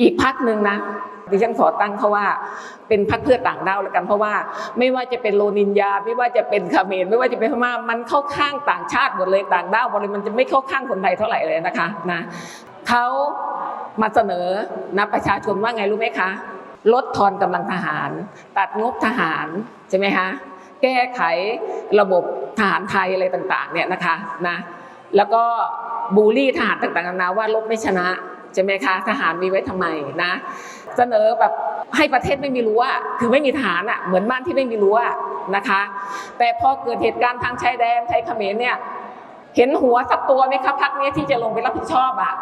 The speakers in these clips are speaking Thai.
อีกพักหนึ่งนะดิฉันขอตั้งเขาว่าเป็นพักเพื่อต่างด้าวแล้วกันเพราะว่า ไม่ว่าจะเป็นโลนินยา ไม่ว่าจะเป็นคาเมรไม่ว่าจะเป็นพม่ามันเข้าข้างต่างชาติหมดเลยต่างด้าวหมดเลยมันจะไม่เข้าข้างคนไทยเท่าไหร่เลยนะคะนะเขามาเสนอนะประชาชนว่าไงรู้ไหมคะลดทอนกำลังทหาร ตัดงบทหารใช่ไหมคะแก้ไขระบบทหารไทยอะไรต่างๆเนี่ยนะคะนะแล้วก็บูลลี่ทหารต่างๆนานาว่าลบไม่ชนะ ใช่ไหมคะทหารมีไว้ทำไมนะเสนอแบบให้ประเทศไม่มีรั้วคือไม่มีทหารอะเหมือนบ้านที่ไม่มีรั้วนะคะ แต่พอเกิดเหตุการณ์ทางชายแดนไทยเขมรเนี่ยเห็นหัวสักตัวไหมคะพักนี้ที่จะลงไปรับผิดชอบอะ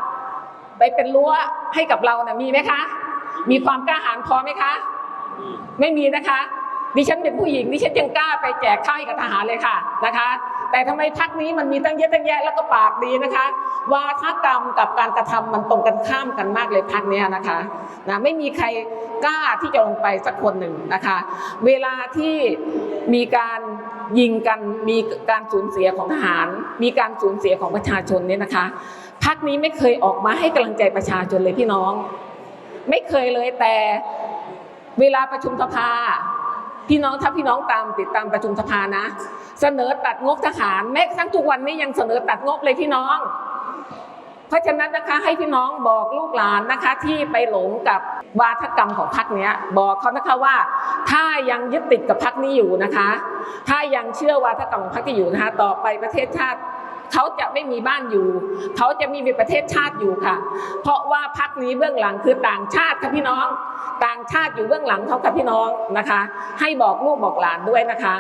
ไปเป็นรั้วให้กับเรานะ่ะมีไหมคะ มีความกล้าหาญพอไหมคะ ไม่มีนะคะดิฉันเป็นผู้หญิงดิฉันยังกล้าไปแจกข้าวให้กับทหารเลยค่ะนะคะ แต่ทำไมพักนี้มันมีตั้งเยอะตั้งแยะแล้วก็ปากดีนะคะ วาทกรรมกับการกระทำมันตรงกันข้ามกันมากเลยพักนี้นะคะนะไม่มีใครกล้าที่จะลงไปสักคนหนึ่งนะคะ เวลาที่มีการยิงกันมีการสูญเสียของทหาร มีการสูญเสียของประชาชนเนี่ยนะคะพักนี้ไม่เคยออกมาให้กำลังใจประชาชนเลยพี่น้อง ไม่เคยเลยแต่เวลาประชุมสภา พี่น้องถ้าพี่น้องตามติดตามประชุมสภานะ เสนอตัดงบทหารแม้กระทั่งทุกวันนี้ยังเสนอตัดงบเลยพี่น้อง เพราะฉะนั้นนะคะให้พี่น้องบอกลูกหลานนะคะ ที่ไปหลงกับวาทกรรมของพรรคเนี้ย บอกเขานะคะว่า ถ้ายังยึดติดกับพรรคนี้อยู่นะคะ ถ้ายังเชื่อวาทกรรมของพรรคที่อยู่นะคะ ต่อไปประเทศชาติ เขาจะไม่มีบ้านอยู่ เขาจะมีประเทศชาติอยู่ค่ะ เพราะว่าพรรคนี้เบื้องหลังคือต่างชาติค่ะพี่น้อง ต่างชาติอยู่เบื้องหลังเขาค่ะพี่น้องนะคะ ให้บอกลูกบอกหลานด้วยนะคะ